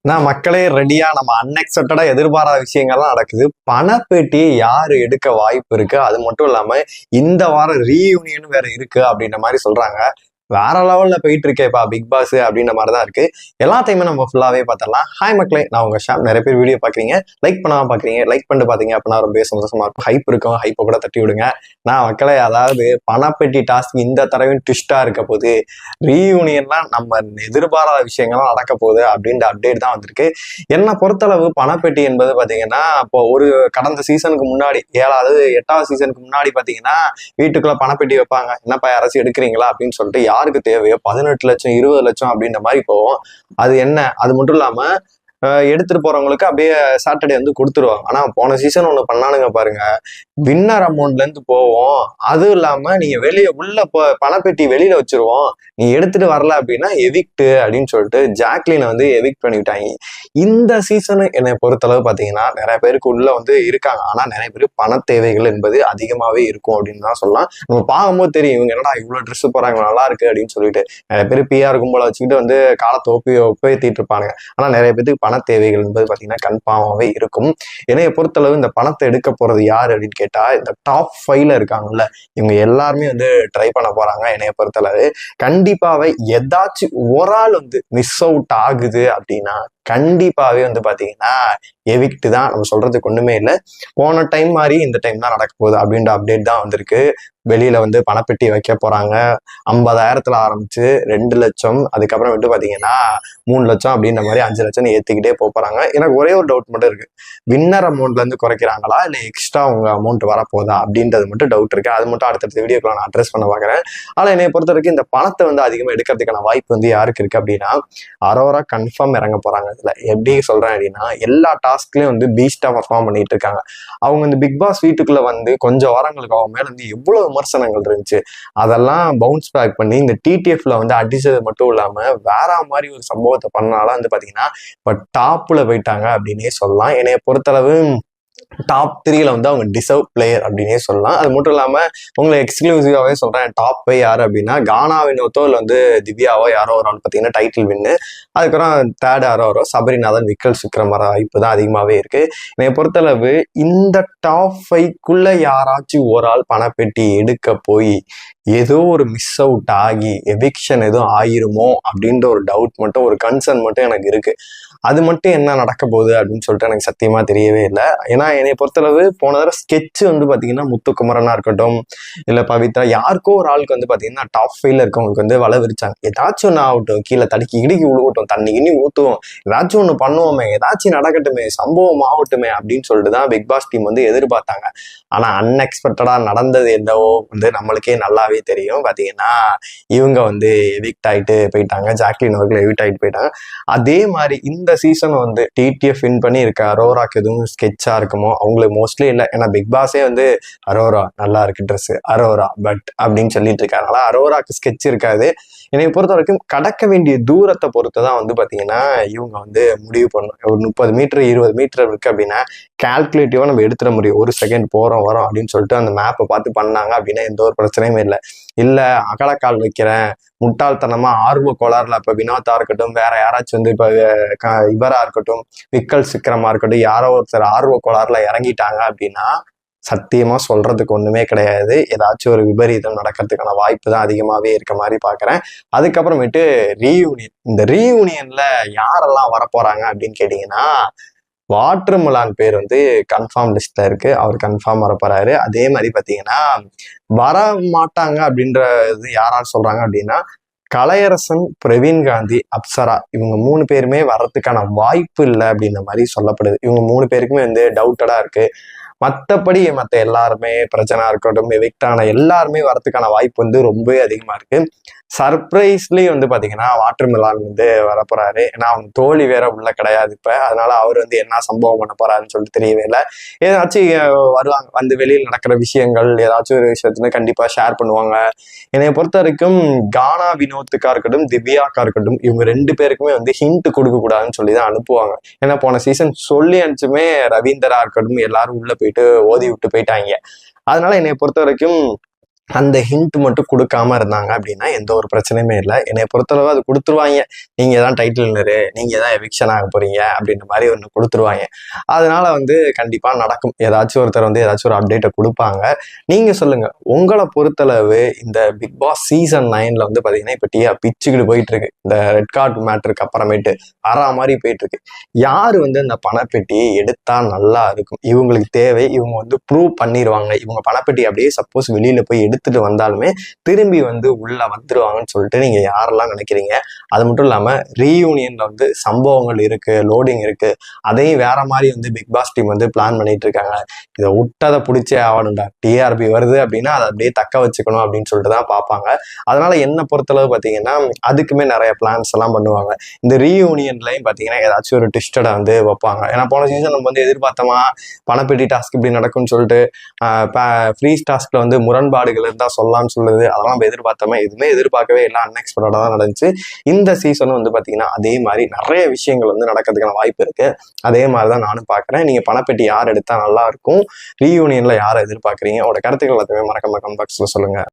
நான் மக்களே ரெடியா நம்ம அன்எக்ஸ்பெக்டடா எதிர்பாராத விஷயங்கள்லாம் நடக்குது. பணப்பேட்டியை யாரு எடுக்க வாய்ப்பு இருக்கு? அது மட்டும் இல்லாம இந்த வாரம் ரீயூனியன் வேற இருக்கு அப்படின்ற மாதிரி சொல்றாங்க. வேற லெவல்ல போயிட்டு இருக்கேப்பா பிக் பாஸ் அப்படின்ற மாதிரி தான் இருக்கு. எல்லாத்தையுமே நம்ம ஃபுல்லாவே பார்த்தலாம் ஹாய் மக்களே நான் உங்க ஷாப் நிறைய பேர் வீடியோ பாக்குறீங்க லைக் பண்ணாம பாக்குறீங்க லைக் பண்ணிட்டு பாத்தீங்க அப்படின்னா ரொம்ப சந்தோஷமா இருக்கும். ஹைப் இருக்கும். ஹைப்பை கூட தட்டி விடுங்க. நான் மக்களே அதாவது பணப்பெட்டி டாஸ்க் இந்த தடவையும் ட்விஸ்டா இருக்க போது ரீயூனியன்லாம் நம்ம எதிர்பாராத விஷயங்கள்லாம் நடக்க போகுது அப்படின்ற அப்டேட் தான் வந்திருக்கு. என்னை பொறுத்தளவு பணப்பெட்டி என்பது பாத்தீங்கன்னா இப்போ ஒரு கடந்த சீசனுக்கு முன்னாடி ஏழாவது எட்டாவது சீசனுக்கு முன்னாடி பாத்தீங்கன்னா வீட்டுக்குள்ள பணப்பெட்டி வைப்பாங்க. என்னப்பா யாராச்சும் எடுக்கிறீங்களா அப்படின்னு சொல்லிட்டு யாருக்கு தேவையோ பதினெட்டு லட்சம் இருபது லட்சம் அப்படின்ற மாதிரி போவோம் அது என்ன? அது மட்டும் இல்லாம எடுத்துட்டு போறவங்களுக்கு அப்படியே சாட்டர்டே வந்து கொடுத்துருவாங்க. ஆனா போன சீசன் ஒண்ணு பண்ணானுங்க பாருங்க. வின்னர் அமௌண்ட்ல இருந்து போவோம். அதுவும் இல்லாம நீங்க வெளியே உள்ள பணப்பெட்டி வெளியில வச்சிருவோம். நீ எடுத்துட்டு வரல அப்படின்னா எவிக்ட் அப்படின்னு சொல்லிட்டு ஜாக்லினை வந்து எவிக்ட் பண்ணிவிட்டாங்க இந்த சீசனு என்னை பொறுத்தளவு பார்த்தீங்கன்னா நிறைய பேருக்கு உள்ள வந்து இருக்காங்க. ஆனா நிறைய பேர் பண தேவைகள் என்பது அதிகமாவே இருக்கும் அப்படின்னு தான் சொல்லலாம். நம்ம பார்க்கும்போது தெரியும் இவங்க என்னடா இவ்வளவு ட்ரெஸ் போறாங்க நல்லா இருக்கு அப்படின்னு சொல்லிட்டு. நிறைய பேர் பிஆர் கும்பல வச்சுக்கிட்டு வந்து காலத்தை ஒப்பி ஒப்பேத்திட்டு இருப்பானுங்க. ஆனா நிறைய பேருக்கு பண தேவைகள் என்பது பார்த்தீங்கன்னா கன்ஃபார்மாவே இருக்கும். என்னைய பொறுத்தளவு இந்த பணத்தை எடுக்க போறது யாரு அப்படின்னு கேட்டால் இந்த டாப் ஃபைவ்ல இருக்காங்கல்ல இவங்க எல்லாருமே வந்து ட்ரை பண்ண போறாங்க என்னைய பொறுத்தளவு. கண்டிப்பாவே ஏதாச்சும் ஒரு ஆள் வந்து மிஸ் அவுட் ஆகுது அப்படின்னா கண்டிப்பாகவே வந்து பார்த்தீங்கன்னா எவிக்ட் தான். நம்ம சொல்கிறதுக்கு ஒன்றுமே இல்லை. போன டைம் மாதிரி இந்த டைம் தான் நடக்க போகுது அப்படின்ற அப்டேட் தான் வந்திருக்கு. வெளியில் வந்து பணப்பெட்டி வைக்க போகிறாங்க ஐம்பதாயிரத்தில் ஆரம்பித்து ரெண்டு லட்சம் அதுக்கப்புறம் விட்டு பார்த்தீங்கன்னா மூணு லட்சம் அப்படின்ற மாதிரி அஞ்சு லட்சம் ஏற்றிக்கிட்டே போக எனக்கு ஒரே ஒரு டவுட் மட்டும் இருக்குது வின்னர் அமௌண்ட்லேருந்து குறைக்கிறாங்களா? இல்லை எக்ஸ்ட்ரா உங்கள் அமௌண்ட் வரப்போதா? அப்படின்றது மட்டும் டவுட் இருக்குது அது மட்டும் அடுத்தடுத்த வீடியோக்குள்ள நான் அட்ரஸ் பண்ண பார்க்குறேன் ஆனால் என்னை பொறுத்த வரைக்கும் இந்த பணத்தை வந்து அதிகமாக எடுக்கிறதுக்கான வாய்ப்பு வந்து யாருக்கு இருக்குது அப்படின்னா அரோரா கன்ஃபார்ம் இறங்க போகிறாங்க இதுல எப்படி சொல்கிறேன் அப்படின்னா எல்லா டாஸ்க்லேயும் வந்து பீஸ்டாக பர்ஃபார்ம் பண்ணிட்டு இருக்காங்க. அவங்க இந்த பிக் பாஸ் வீட்டுக்குள்ளே வந்து கொஞ்சம் வாரங்களுக்கு அவங்க மேலே வந்து எவ்வளோ விமர்சனங்கள் இருந்துச்சு அதெல்லாம் பவுன்ஸ் பேக் பண்ணி இந்த டிடிஎஃப்ல வந்து அடிச்சது மட்டும் இல்லாமல் வேற மாதிரி ஒரு சம்பவத்தை பண்ணாலும் வந்து பார்த்தீங்கன்னா இப்போ டாப்பில் போயிட்டாங்க அப்படின்னே சொல்லலாம். என்னைய பொறுத்தளவு டாப் த்ரீல வந்து அவங்க டிசர்வ் பிளேயர் அப்படின்னே சொல்லலாம். அது மட்டும் இல்லாம உங்களை எக்ஸ்க்ளூசிவாவே சொல்றேன். டாப் பை யாரு அப்படின்னா கானா வினோத்தோ இல்லை வந்து திவ்யாவோ யாரோ ஒரு ஆள் பார்த்தீங்கன்னா டைட்டில் வின்னு அதுக்கப்புறம் தேர்ட் யாரோ வரும் சபரிநாதன் விக்கல் சுக்ரம் வாய்ப்பு தான் அதிகமாகவே இருக்கு. என்னை பொறுத்தளவு இந்த டாப் ஃபைவ்க்குள்ள யாராச்சும் ஒரு ஆள் பணப்பெட்டி எடுக்க போய் ஏதோ ஒரு மிஸ் அவுட் ஆகி எவிக்ஷன் எதுவும் ஆயிருமோ அப்படின்ற ஒரு டவுட் மட்டும் ஒரு கன்சர்ன் மட்டும் எனக்கு இருக்கு. அது மட்டும் என்ன நடக்க போகுது அப்படின்னு சொல்லிட்டு எனக்கு சத்தியமா தெரியவே இல்லை. ஏன்னா என்னை பொறுத்தளவு போன தடவை ஸ்கெட்ச் வந்து பார்த்தீங்கன்னா முத்துக்குமரனா இருக்கட்டும் இல்லை பவித்ரா யாருக்கோ ஒரு ஆளுக்கு வந்து பார்த்தீங்கன்னா டாப் ஃபைவ்ல இருக்கவங்களுக்கு வந்து வலை விரிச்சாங்க ஏதாச்சும் ஒன்று ஆகட்டும் கீழே தடுக்கி இடுக்கி விழுகட்டும் தண்ணி கிண்ணி ஊற்றுவோம் ஏதாச்சும் ஒன்று பண்ணுவோமே ஏதாச்சும் நடக்கட்டுமே சம்பவம் ஆகட்டுமே அப்படின்னு சொல்லிட்டு தான் பிக் பாஸ் டீம் வந்து எதிர்பார்த்தாங்க. ஆனால் அன்எக்ஸ்பெக்டடாக நடந்தது என்னவோ வந்து நம்மளுக்கே நல்லாவே தெரியும். பார்த்தீங்கன்னா இவங்க வந்து எவிக்ட் ஆகிட்டு போயிட்டாங்க. ஜாக்லின் அவர்கள் எவிக்ட் ஆகிட்டு போயிட்டாங்க. அதே மாதிரி இந்த சீசன் வந்து டிடிஎஃப் வின் பண்ணி இருக்க அரோராக்கு எதுவும் ஸ்கெட்சாக இருக்கும் அவங்களுக்கு மோஸ்ட்லி இல்லை ஏன்னா பிக் பாஸே வந்து அரோரா நல்லா இருக்கு ட்ரெஸ் அரோரா பட் அப்படின்னு சொல்லிட்டு இருக்காங்களா? அரோராக்கு ஸ்கெட்ச் இருக்காது. என்னை பொறுத்த வரைக்கும் கடக்க வேண்டிய தூரத்தை பொறுத்து தான் வந்து பார்த்தீங்கன்னா இவங்க வந்து முடிவு பண்ணணும். ஒரு முப்பது மீட்டர் இருபது மீட்டர் இருக்கு அப்படின்னா கால்குலேட்டிவாக நம்ம எடுத்துட முடியும். ஒரு செகண்ட் போகிறோம் வரோம் அப்படின்னு சொல்லிட்டு அந்த மேப்பை பார்த்து பண்ணாங்க அப்படின்னா எந்த ஒரு பிரச்சனையுமே இல்லை. இல்லை அகலக்கால் வைக்கிறேன். முட்டாள்தனமா ஆர்வ கோளாறுல இப்ப வினோத்தா இருக்கட்டும் வேற யாராச்சும் வந்து இப்ப க- இவரா இருக்கட்டும் விக்கல் சிக்கரமாக இருக்கட்டும் யாரோ ஒருத்தர் ஆர்வ கோளாறுல இறங்கிட்டாங்க அப்படின்னா சத்தியமா சொல்றதுக்கு ஒண்ணுமே கிடையாது. ஏதாச்சும் ஒரு விபரீதம் நடக்கிறதுக்கான வாய்ப்பு தான் அதிகமாவே இருக்க மாதிரி பாக்குறேன். அதுக்கப்புறமேட்டு ரீயூனியன் இந்த ரீயூனியன்ல யாரெல்லாம் வரப்போறாங்க அப்படின்னு கேட்டீங்கன்னா வாட்டர் முலான் பேர் வந்து கன்ஃபார்ம் லிஸ்ட்ல இருக்கு. அவர் கன்ஃபார்ம் வரப்போறாரு அதே மாதிரி பாத்தீங்கன்னா வர மாட்டாங்க அப்படின்றது யாரால் சொல்றாங்க அப்படின்னா கலையரசன் பிரவீன் காந்தி அப்சரா இவங்க மூணு பேருமே வர்றதுக்கான வாய்ப்பு இல்லை அப்படின்ற மாதிரி சொல்லப்படுது. இவங்க மூணு பேருக்குமே வந்து டவுட்டடா இருக்கு. மற்றபடி மற்ற எல்லாருமே பிரச்சனை இருக்கட்டும் எவிக்டான எல்லாருமே வரத்துக்கான வாய்ப்பு வந்து ரொம்பவே அதிகமாக இருக்குது சர்ப்ரைஸ்லேயும் வந்து பார்த்தீங்கன்னா வாட்டர் மிலான் வந்து வரப்போறாரு. ஏன்னா அவங்க தோழி வேற உள்ள கிடையாது இப்போ. அதனால அவர் வந்து என்ன சம்பவம் பண்ண போறாருன்னு சொல்லிட்டு தெரியவே இல்லை. ஏதாச்சும் வருவாங்க வந்து வெளியில் நடக்கிற விஷயங்கள் ஏதாச்சும் ஒரு விஷயத்துல கண்டிப்பாக ஷேர் பண்ணுவாங்க. என்னை பொறுத்த வரைக்கும் கானா வினோத்துக்கா இருக்கட்டும் திவ்யாக்கா இருக்கட்டும் இவங்க ரெண்டு பேருக்குமே வந்து ஹிண்ட் கொடுக்கக்கூடாதுன்னு சொல்லி தான் அனுப்புவாங்க. ஏன்னா போன சீசன் சொல்லி அனுப்பிச்சுமே ரவீந்தரா இருக்கட்டும் எல்லாரும் உள்ள போயிட்டு ஓதி விட்டு போயிட்டாங்க. அதனால என்னை பொறுத்த வரைக்கும் அந்த ஹிண்ட் மட்டும் கொடுக்காம இருந்தாங்க அப்படின்னா எந்த ஒரு பிரச்சனையுமே இல்லை. என்னை பொறுத்தளவு அது கொடுத்துருவாங்க. நீங்கள் தான் டைட்டில் வின்னரு நீங்கள் தான் எவிக்ஷன் ஆக போகிறீங்க அப்படின்ற மாதிரி ஒன்று கொடுத்துருவாங்க. அதனால் வந்து கண்டிப்பாக நடக்கும். ஏதாச்சும் ஒருத்தர் வந்து ஏதாச்சும் ஒரு அப்டேட்டை கொடுப்பாங்க. நீங்கள் சொல்லுங்கள் உங்களை பொறுத்தளவு இந்த பிக் பாஸ் சீசன் நைனில் வந்து பார்த்தீங்கன்னா இப்போ டீயா பிச்சுக்கிட்டு போயிட்டுருக்கு. இந்த ரெட் கார்டு மேட்டருக்கு அப்புறமேட்டு அரா மாதிரி போயிட்டுருக்கு. யார் வந்து இந்த பணப்பெட்டியை எடுத்தால் நல்லா இருக்கும்? இவங்களுக்கு தேவை. இவங்க வந்து ப்ரூவ் பண்ணிடுவாங்க இவங்க பணப்பெட்டி அப்படியே சப்போஸ் வெளியில் போய் எடுத்துட்டு வந்தாலுமே திரும்பி வந்து உள்ள வந்துருவாங்கன்னு சொல்லிட்டு நீங்க யாரெல்லாம் நினைக்கிறீங்க? அது மட்டும் இல்லாம ரீயூனியன்ல வந்து சம்பவங்கள் இருக்கு லோடிங் இருக்கு. அதையும் வேற மாதிரி வந்து பிக் பாஸ் டீம் வந்து பிளான் பண்ணிட்டு இருக்காங்க. இதை விட்டதை பிடிச்சே ஆகணும்டா. டிஆர்பி வருது அப்படின்னா அதை அப்படியே தக்க வச்சுக்கணும் அப்படின்னு சொல்லிட்டு தான் பார்ப்பாங்க. அதனால என்ன பொறுத்தளவு பார்த்தீங்கன்னா அதுக்குமே நிறைய பிளான்ஸ் எல்லாம் பண்ணுவாங்க. இந்த ரீயூனியன்லையும் பார்த்தீங்கன்னா ஏதாச்சும் ஒரு ட்விஸ்டடை வந்து வைப்பாங்க. ஏன்னா போன சீசன் நம்ம வந்து எதிர்பார்த்தோமா பணப்பெட்டி டாஸ்க் இப்படி நடக்கும்னு சொல்லிட்டு ஃப்ரீ டாஸ்க்ல வந்து முரண்பாடுகள் தான் சொல்லலாம்னு சொல்லுது அதெல்லாம் நம்ம எதிர்பார்த்தோமே எதுவுமே எதிர்பார்க்கவே இல்லை. அன்எக்ஸ்பெக்டடாக தான் நடந்துச்சு. இந்த சீசனும் வந்து பார்த்தீங்கன்னா அதே மாதிரி நிறைய விஷயங்கள் வந்து நடக்கிறதுக்கான வாய்ப்பு இருக்கு. அதே மாதிரி தான் நானும் பார்க்குறேன் நீங்கள் பணப்பெட்டி யார் எடுத்தால் நல்லா இருக்கும்? ரீயூனியனில் யாரை எதிர்பார்க்குறீங்க? உங்களோட கருத்துக்கள் எல்லாத்தையுமே மறக்காம கமெண்ட் பாக்ஸில் சொல்லுங்கள்